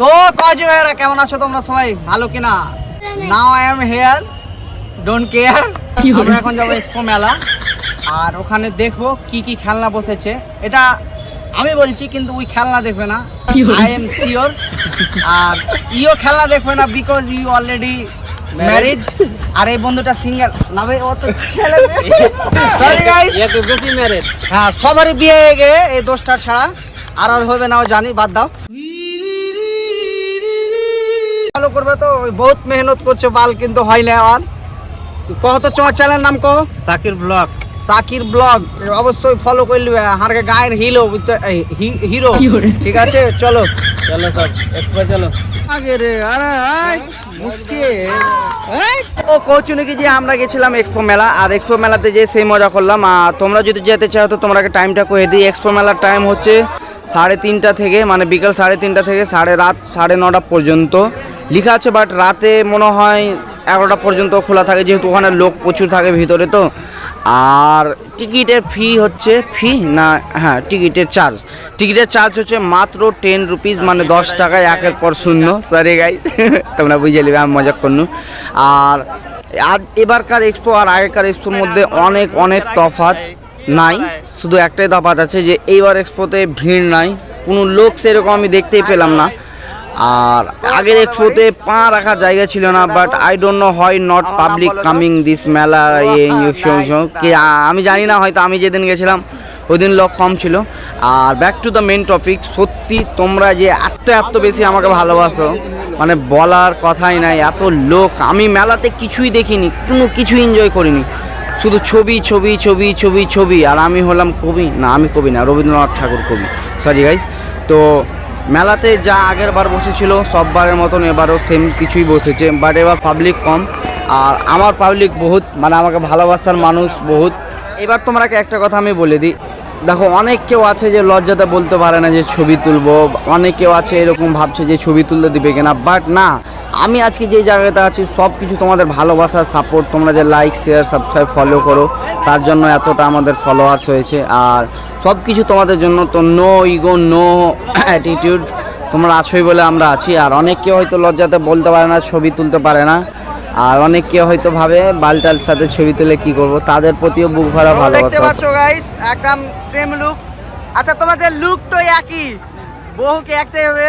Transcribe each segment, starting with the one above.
তো কজি ভাইরা কেমন আছো তোমরা সবাই? ভালো কিনা? Now I am here don't care আমরা এখন যাব এক্সপো মেলা। আর ওখানে দেখব কি কি খেলনা বসেছে। এটা আমি বলছি কিন্তু ওই খেলনা দেখবে না। আই এম শিওর আর ইও খেলনা দেখবে না বিকজ ইউ অলরেডি ম্যারিড আর এই বন্ধুটা সিঙ্গেল না ভাই ও তো ছেলে সরি গাইস একটু বেশি মেরে হ্যাঁ সবারই বিয়ে হয়ে গে এই দোষটা ছাড়া। আর আর হবে না ও জানি বাদ দাও। করবে তো বহুত মেহনত করছে বাল কিন্তু হয় না আর। কহ তো তোমার চ্যানেল নাম কহ? সাকির ব্লগ। সাকির ব্লগ অবশ্যই ফলো করে নিবে। হারকে গায়ের হিলো হিরো ঠিক আছে চলো। চলো সব এক্সপো চলো। আগে রে আরে মুশকিল। ও কৌচু নাকি যে আমরা গেছিলাম এক্সপো মেলা আর এক্সপো মেলাতে যে সেই মজা করলাম। আর তোমরা যদি যেতে চাও তো তোমরাকে টাইমটা কয়ে দিই। এক্সপো মেলার টাইম হচ্ছে সাড়ে তিনটা থেকে মানে বিকাল সাড়ে তিনটা থেকে সাড়ে রাত সাড়ে নটা পর্যন্ত। লেখা আছে বাট রাতে মনে হয় এগারোটা পর্যন্ত খোলা থাকে, যেহেতু ওখানে লোক প্রচুর থাকে ভিতরে তো। আর টিকিটের ফি হচ্ছে ফি না হ্যাঁ টিকিটের চার্জ টিকিটের চার্জ হচ্ছে মাত্র টেন রুপিস মানে দশ টাকায় একের পর শূন্য। সরি গাইস তোমরা বুঝে নেবে, আমি মজা করনু। আর আর এবারকার এক্সপো আর আগেকার এক্সপোর মধ্যে অনেক অনেক তফাৎ নাই। শুধু একটাই তফাৎ আছে যে, এইবার এক্সপোতে ভিড় নাই। কোনো লোক সেরকম আমি দেখতেই পেলাম না। আর আগের এক্সপোতে পা রাখার জায়গা ছিল না বাট আই ডোন্ট নো হয় not public coming this mela আমি জানি না, হয়তো আমি যেদিন গেছিলাম ওই দিন লোক কম ছিল। আর back to the main topic সত্যি তোমরা যে এত এত বেশি আমাকে ভালোবাসো মানে বলার কথাই নাই, এত লোক। আমি মেলাতে কিছুই দেখিনি, কোনো কিছু এনজয় করিনি। শুধু ছবি ছবি ছবি ছবি ছবি, আর আমি হলাম কবি। না, আমি কবি না, রবীন্দ্রনাথ ঠাকুর কবি। সরি গাইস তো মেলাতে যা আগের বার বসেছিল, সববারের মতন এবারও সেম কিছুই বসেছে বাট এবার পাবলিক কম। আর আমার পাবলিক বহুত মানে আমাকে ভালোবাসার মানুষ বহুত। এবার তোমাকে একটা কথা আমি বলে দিই। দেখো, অনেক কেউ আছে যে লজ্জাতে বলতে পারে না যে ছবি তুলবো, অনেক কেউ আছে এরকম ভাবছে যে ছবি তুলতে দিবে কিনা বাট না। আমি আজকে যে জায়গাতে আছি সব কিছু তোমাদের ভালোবাসার সাপোর্ট তোমরা যে লাইক শেয়ার সাবস্ক্রাইব ফলো করো তার জন্য এতটা আমাদের ফলোয়ার্স হয়েছে। আর সব কিছু তোমাদের জন্য তো নো ইগো নো অ্যাটিটিউড তোমরা আছোই বলে আমরা আছি। আর অনেক কেউ হয়তো লজ্জাতে বলতে পারে না ছবি তুলতে পারে না। আর অনেক কেউ হয়তো ভাবে বালটাল সাথে ছবি তুলে কি করব তাদের প্রতিও বুক ভরা দেখতে ভালোবাসা পাচ্ছ গাইস একদম সেম লুক আচ্ছা তোমাদের লুক তো একই। বহু কি একটাই হবে।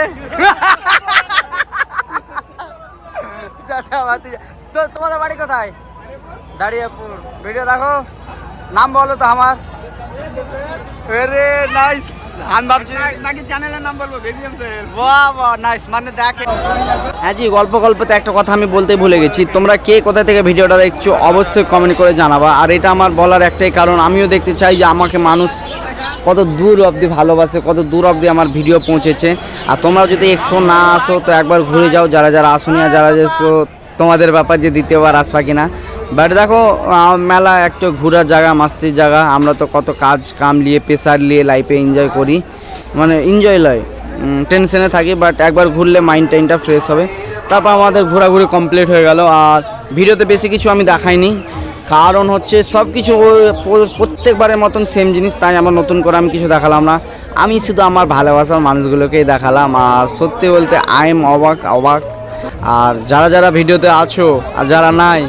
তো তোমাদের বাড়ি কোথায়? দাঁড়িয়েপুর। ভিডিও দেখো। নাম বলো তো আমার। আরে নাইস আমি ভাবছি নাকি চ্যানেলের নাম বলব? বেবিএম স্যার। বাহ বাহ নাইস মানে দেখে হ্যাঁ জি গল্প গল্পতে একটা কথা আমি বলতে ভুলে গেছি। তোমরা কে কোথা থেকে ভিডিওটা দেখছ অবশ্যই কমেন্ট করে জানাবা। আর এটা আমার বলার একটাই কারণ আমিও দেখতে চাই যে আমাকে মানুষ কত দূর অবধি ভালোবাসে কত দূর অবধি আমার ভিডিও পৌঁছেছে। আর তোমরা যদি এক্সপো না আসো তো একবার ঘুরে যাও যারা যারা আসুনি আর যারা যেসো তোমাদের ব্যাপার যে দ্বিতীয়বার আসবা কিনা? বাট দেখো মেলা একটা ঘোরার জায়গা, মাস্তির জায়গা। আমরা তো কত কাজ, কাম নিয়ে প্রেশার নিয়ে লাইফে এনজয় করি। মানে এনজয় লয়। টেনশনে থাকি বাট একবার ঘুরলে মাইন্ড টাইনটা ফ্রেশ হবে। তারপর আমাদের ঘোরাঘুরি কমপ্লিট হয়ে গেল। আর ভিডিওতে বেশি কিছু আমি দেখাইনি। কারণ হচ্ছে সব কিছু প্রত্যেকবারের মতন সেম জিনিস, তাই আমার নতুন করে আমি কিছু দেখালাম না। আমি শুধু আমার ভালোবাসার মানুষগুলোকেই দেখালাম। আর সত্যি বলতে আই এম অবাক অবাক। আর যারা যারা ভিডিওতে আছো আর যারা নাই,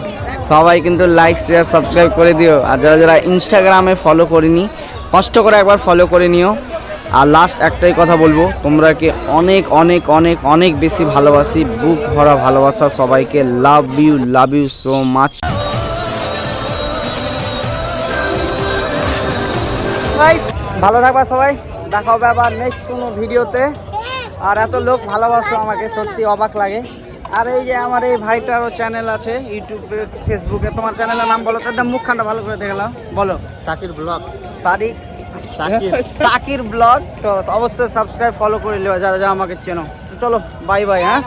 সবাই কিন্তু লাইক শেয়ার সাবস্ক্রাইব করে দিও। আর যারা যারা ইনস্টাগ্রামে ফলো করিনি, কষ্ট করে একবার ফলো করে নিও। আর লাস্ট একটাই কথা বলব তোমরাকে অনেক অনেক অনেক অনেক বেশি ভালোবাসি, বুক ভরা ভালোবাসা সবাইকে। Love you love you so much ভালো থাকবা সবাই। দেখা হবে আবার নেক্সট কোনো ভিডিওতে। আর এত লোক ভালোবাসো আমাকে, সত্যি অবাক লাগে। আর এই যে আমার এই ভাইটারও চ্যানেল আছে ইউটিউবে ফেসবুকে তোমার চ্যানেলের নাম বলো একদম মুখখানটা ভালো করে দেখলাম বলো। সাকির ব্লগ। সারিক সাকির। ব্লগ। তো অবশ্যই সাবস্ক্রাইব ফলো করে নেওয়া যারা যা আমাকে চেনো। চলো বাই বাই হ্যাঁ?